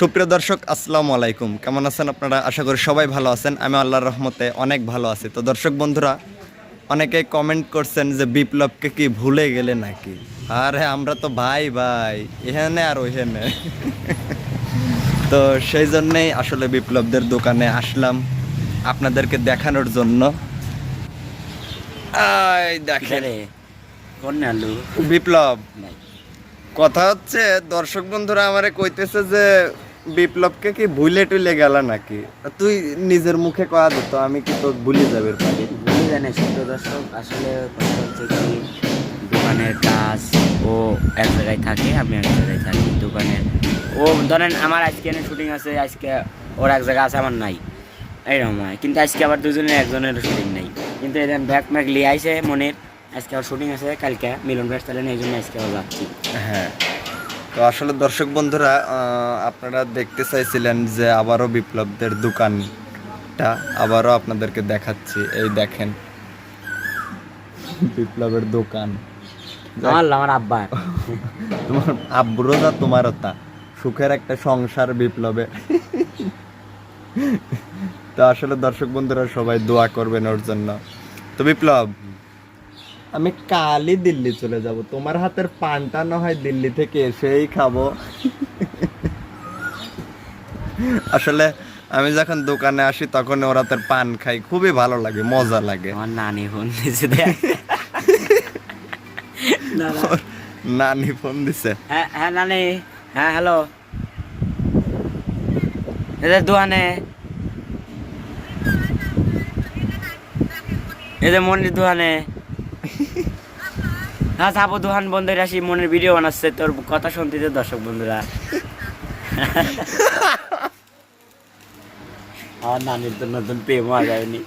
সুপ্রিয় দর্শক আসসালামু আলাইকুম। কেমন আছেন আপনারা? আশা করি সবাই ভালো আছেন। আমি আল্লাহর রহমতে অনেক ভালো আছি। তো দর্শক বন্ধুরা অনেকেই কমেন্ট করছেন যে বিপ্লবকে কি ভুলে গেলে নাকি? আরে আমরা তো ভাই ভাই এখানে আর ওইখানে তো সেই জন্যেই আসলে বিপ্লবদের দোকানে আসলাম আপনাদেরকে দেখানোর জন্য। আই দেখেন। বিপ্লব কথা হচ্ছে দর্শক বন্ধুরা আমারে কইতেছে যে বিপ্লবকে কি ভুলে টুলে গেল নাকি? তুই নিজের মুখে কয়া দিত আমি কি তো ভুলে যাবে পারি ভুলে জানে ছোট দর্শক। আসলে কথা হচ্ছে কি দোকানের কাজ ও এক জায়গায় থাকে আমি এক জায়গায় থাকি। দোকানের ও ধরেন আমার আজকে শুটিং আছে আজকে ওর এক জায়গা আছে আমার নাই। এইরকম হয়। কিন্তু আজকে আবার দুজনের একজনের শুটিং নেই। কিন্তু এদের ব্যাগ ম্যাগ লিয়ে আইসে মনের আজকে আবার শুটিং আছে কালকে মিলন ব্যাস তাহলে এই জন্য আজকে আবার যাচ্ছি। হ্যাঁ। তো আসলে দর্শক বন্ধুরা আপনারা দেখতে চাইছিলেন যে আবারও বিপ্লবদের দোকানটা আবারও আপনাদেরকে দেখাচ্ছি। এই দেখেন। বিপ্লবের দোকান। আমার আমার আব্বা। তোমার তোমারও তা। সুখের একটা সংসার বিপ্লবে। তো আসলে দর্শক বন্ধুরা সবাই দোয়া করবেন ওর জন্য। তো বিপ্লব আমি কালই দিল্লি চলে যাব। তোমার হাতের পানটা না হয় দিল্লি থেকে এসেই খাব। আসলে আমি যখন দোকানে আসি তখন ওরা হাতের পান খাই খুবই ভালো লাগে মজা লাগে। আমার নানি ফোন। ওর নানি ফোন দিছে। হ্যাঁ হ্যাঁ নানি। হ্যাঁ হ্যালো। এদের দোকানে। এদের মনির দোকানে। হ্যাঁ যাব আসি মনের ভিডিও বানাচ্ছে তোর কথা শুনতে দর্শক বন্ধুরা। আমার নানির তো নতুন প্রেম হওয়া যায়নি।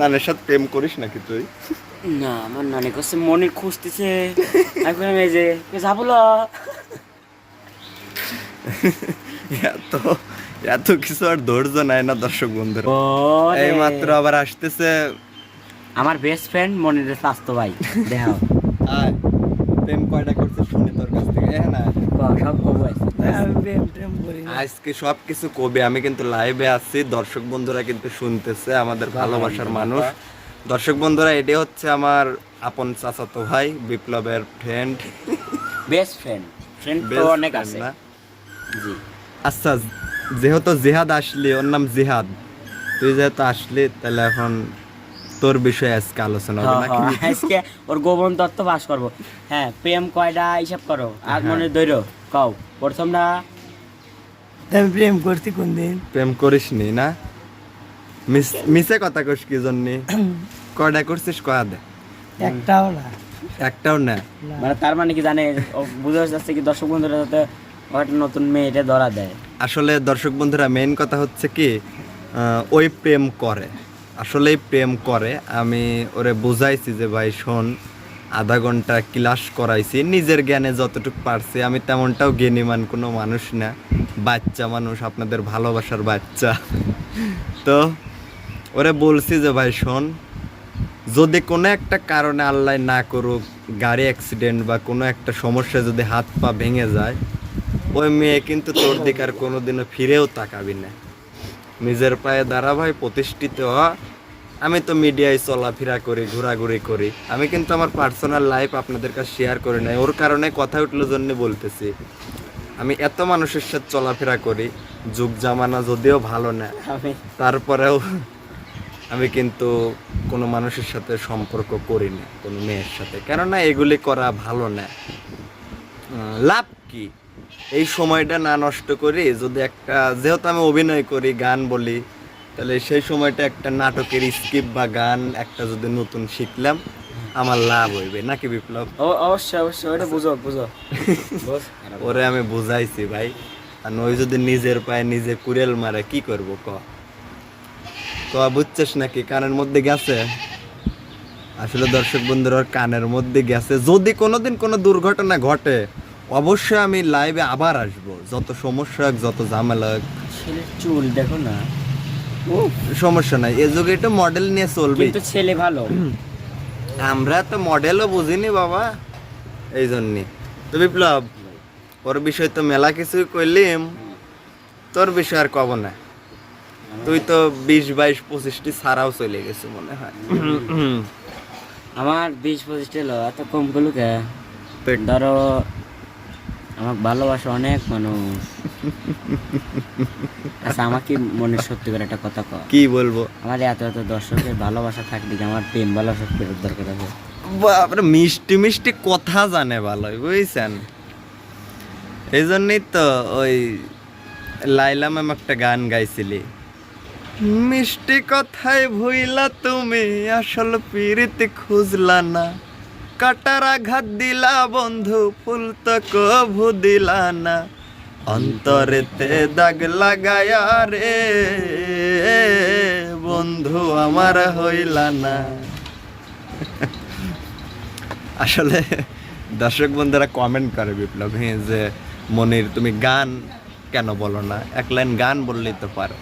নানের সাথে প্রেম করিস নাকি তুই? না আমার নানি কাছে মনির খুঁজতেছে। এখন এই যে যাব। এত এত কিছু আর ধৈর্য নাই না দর্শক বন্ধুরা। এই মাত্র আবার আসতেছে আমার বেস্ট ফ্রেন্ড মনির স্বাস্থ্য ভাই আয় প্রেম কয়টা করছে শুনি তোর কাছ থেকে এ না। সব কবু আজকে সব কিছু কবি? আমি কিন্তু লাইভে আছি দর্শক বন্ধুরা কিন্তু শুনতেছে আমাদের ভালোবাসার মানুষ। দর্শক বন্ধুরা এটি হচ্ছে আমার আপন চাচাতো ভাই বিপ্লবের ফ্রেন্ড বেস্ট ফ্রেন্ড ফ্রেন্ড তো অনেক আছে। জি। আচ্ছা যেহেতু জিহাদ আসলি ওর নাম জিহাদ। তুই যেহেতু আসলি তাহলে এখন তোর বিষয়ে আজকে আলোচনা হবে নাকি হ্যাঁ, হ্যাঁ, আজকে ওর গোপন তত্ত্ব পাস করব। হ্যাঁ প্রেম কয়টা হিসাব করো? আর মনে দৈর কও। প্রথমটা আমি প্রেম করছি কোনদিন প্রেম করিসনি না? মিস- মিছে কথা কইস কি জন্য? কয়টা করছিস কয়া দে। একটাও না। একটাও না? মানে তার মানে কি জানে বুঝে যাচ্ছে কি দর্শক বন্ধুরা যাতে নতুন মেয়েটা ধরা দেয়। আসলে দর্শক বন্ধুরা মেইন কথা হচ্ছে কি আহ, ওই প্রেম করে। আসলেই প্রেম করে। আমি ওরে বুঝাইছি যে, ভাই, শোন, আধা ঘণ্টা ক্লাস করাইছি, নিজের জ্ঞানে যতটুকু পারছি, আমি তেমনটাও জ্ঞানীমান কোনো মানুষ না, বাচ্চা মানুষ, আপনাদের ভালোবাসার বাচ্চা। তো ওরে বলছি যে, ভাই, শোন, যদি কোনো একটা কারণে আল্লাহ না করুক, গাড়ি অ্যাক্সিডেন্ট বা কোনো একটা সমস্যা যদি হাত পা ভেঙে যায়, ওই মেয়ে কিন্তু তোর দিকে আর কোনোদিনও ফিরেও তাকাবি না। নিজের পায়ে দাঁড়া ভাই প্রতিষ্ঠিত হ আমি তো মিডিয়ায় চলাফেরা করি ঘোরাঘুরি করি। আমি কিন্তু আমার পার্সোনাল লাইফ আপনাদের কাছে শেয়ার করি নাই। ওর কারণে কথা উঠল জন্য বলতেছি। আমি এত মানুষের সাথে চলাফেরা করি যুগ জামানা যদিও ভালো না। আমি তারপরেও আমি কিন্তু কোনো মানুষের সাথে সম্পর্ক করি না কোনো মেয়ের সাথে। কেননা এগুলি করা ভালো না। লাভ কি? এই সময়টা না নষ্ট করি যদি একটা যেহেতু আমি অভিনয় করি গান বলি তাহলে সেই সময়টা একটা নাটকের স্কিপ বা গান একটা যদি নতুন শিখলাম আমার লাভ হইবে। নাকি বিপ্লব? অবশ্যই অবশ্যই। ওটা বুঝো বুঝো। ওরে আমি বুঝাইছি ভাই। আর ওই যদি নিজের পায়ে নিজে কুড়েল মারে কি করব ক? তো বুঝছিস নাকি? কানের মধ্যে গেছে? আসলে দর্শক বন্ধুরা কানের মধ্যে গেছে। যদি কোনোদিন কোনো দুর্ঘটনা ঘটে অবশ্যই আমি লাইভে আবার আসব। যত সমস্যা হোক যত ঝামেলা হোক। ছেলের চুল দেখো না। ও সমস্যা নাই। এ যুগে একটু মডেল নিয়ে চলবে কিন্তু ছেলে ভালো। আমরা তো মডেলও বুঝিনি বাবা এই জন্যে। তো বিপ্লব ওর বিষয় তো মেলা কিছুই কইলিম তোর বিষয় আর কব না। তুই তো বিশ বাইশ পঁচিশটি ছাড়াও চলে গেছে মনে হয়। আমার বিশ পঁচিশটা লো এত কম করল কে? ধরো আমার ভালোবাসা অনেক মানুষ। আচ্ছা আমাকে মনে সত্যি করে একটা কথা কর কি বলব? আমার এত এত দর্শকের ভালোবাসা থাকলে কি আমার প্রেম ভালোবাসা ফেরত দরকার আছে? বাপরে মিষ্টি মিষ্টি কথা জানে ভালোই বুঝছেন? এই জন্যই তো ওই লাইলা ম্যাম একটা গান গাইছিলি। মিষ্টি কথায় ভুইলা তুমি আসল পিরিতে খুঁজলা না। কাটার আঘাত দিলা বন্ধু, ফুল তো কভু দিলা না। অন্তরেতে দাগ লাগায়া রে, বন্ধু আমার হইলা না। আসলে দর্শক বন্ধুরা কমেন্ট করে বিপ্লব হ্যাঁ যে, মনির, তুমি গান কেন বলো না? এক লাইন গান বললেই তো পারো।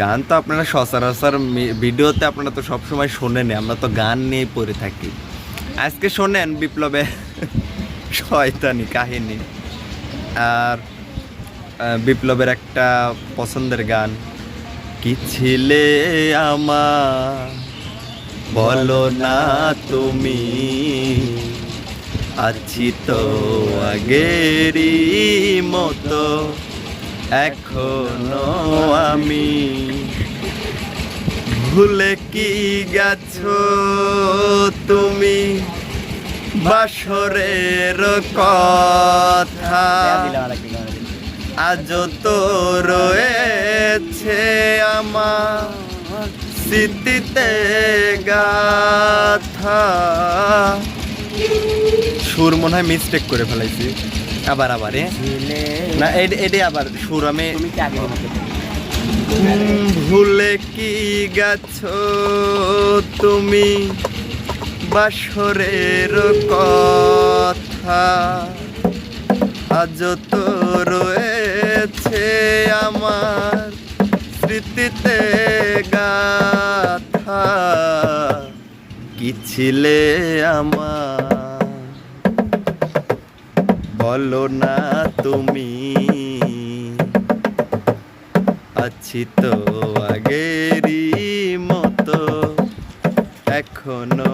গান তো আপনারা সচরাচর ভিডিওতে আপনারা তো সবসময় শোনেনি আমরা তো গান নিয়েই পড়ে থাকি। আজকে শোনেন বিপ্লবে শয়তানি কাহিনী। আর বিপ্লবের একটা পছন্দের গান। কি ছিলে আমার? বলো না তুমি। আছি তো আগেরই মতো। এখনও আমি। ভুলে কি গেছো? তুমি বাসরের কথা আজ তো রয়েছে আমার স্মৃতিতে গাথা। সুর মনে হয় মিস্টেক করে ফেলাইছি। আবার আবার না এডি আবার সুর আমি ভুলে কি গেছো তুমি? বাসরের কথা। আজ তো রয়েছে আমার স্মৃতিতে গাথা। কি ছিলে আমার? বলো না তুমি। আছি তো আগেরই মতো, এখনও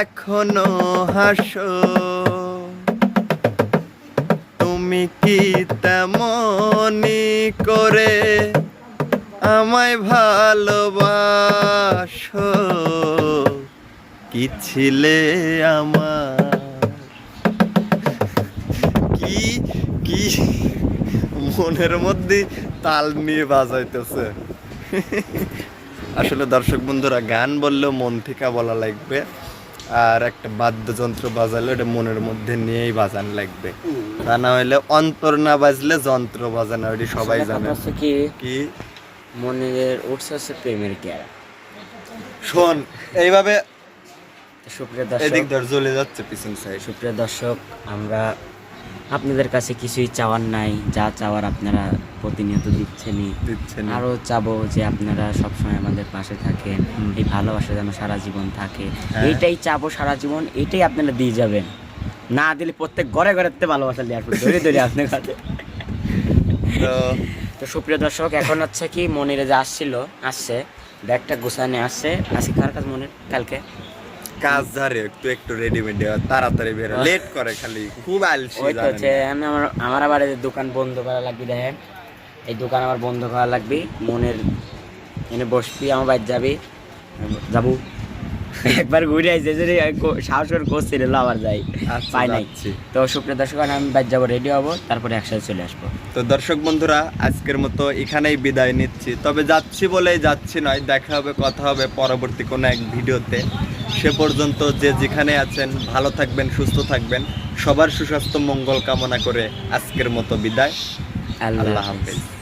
এখনও হাসো। তুমি কি তেমনি করে আমায় ভালোবাসো? কি ছিলে আমার? কি কি মনের মধ্যে তাল নিয়ে বাজাইতেছে? আসলে দর্শক বন্ধুরা, গান বললেও মন থেকে বলা লাগবে। আর একটা বাদ্যযন্ত্র বাজালে ওটা মনের মধ্যে নিয়েই বাজান লাগবে। তা না হলে অন্তর না বাজলে যন্ত্র বাজানো ওটি সবাই জানে। কি? কি? মনের উৎস হচ্ছে প্রেমের কেয়ারা। শোন এইভাবে সুপ্রিয় দর্শক এদিক ধর জ্বলে যাচ্ছে পিছন সাইড সুপ্রিয় দর্শক আমরা আপনাদের কাছে কিছুই চাওয়ার নাই যা চাওয়ার আপনারা প্রতিনিয়ত দিচ্ছেনই। দিচ্ছে না আরও চাবো যে আপনারা সবসময় আমাদের পাশে থাকেন এই ভালোবাসা যেন সারা জীবন থাকে। হ্যাঁ। এইটাই চাবো সারা জীবন এইটাই আপনারা দিয়ে যাবেন। না দিলে প্রত্যেক ঘরে ঘরে তে ভালোবাসা দেওয়ার পর ধরে ধরে আপনার কাছে। তো তো সুপ্রিয় দর্শক এখন হচ্ছে কি মনিরে যে আসছিল আসছে ব্যাগটা গুছানে আসছে। আজকে কার কাছে মনির? কালকে? কাজ ধারে একটু একটু রেডিমেড তাড়াতাড়ি বের লেট করে খালি খুব আলসি। হচ্ছে আমি আমার আমার আবার দোকান বন্ধ করা লাগবে দেখেন। এই দোকান আমার বন্ধ করা লাগবে মনের এনে বসবি আমার বাড়ি যাবি। যাব। একবার ঘুরে আইছে যদি সাহস করে করছিল আবার যাই। আচ্ছা, পাই নাই। তো সুপ্রিয় দর্শক আমি বাড়ি যাব রেডি হব তারপরে একসাথে চলে আসব। তো দর্শক বন্ধুরা আজকের মতো এখানেই বিদায় নিচ্ছি। তবে যাচ্ছি বলেই যাচ্ছি নয় দেখা হবে কথা হবে পরবর্তী কোনো এক ভিডিওতে। সে পর্যন্ত যে যেখানে আছেন ভালো থাকবেন সুস্থ থাকবেন। সবার সুস্বাস্থ্য মঙ্গল কামনা করে আজকের মতো বিদায়। আল্লাহ হাফেজ।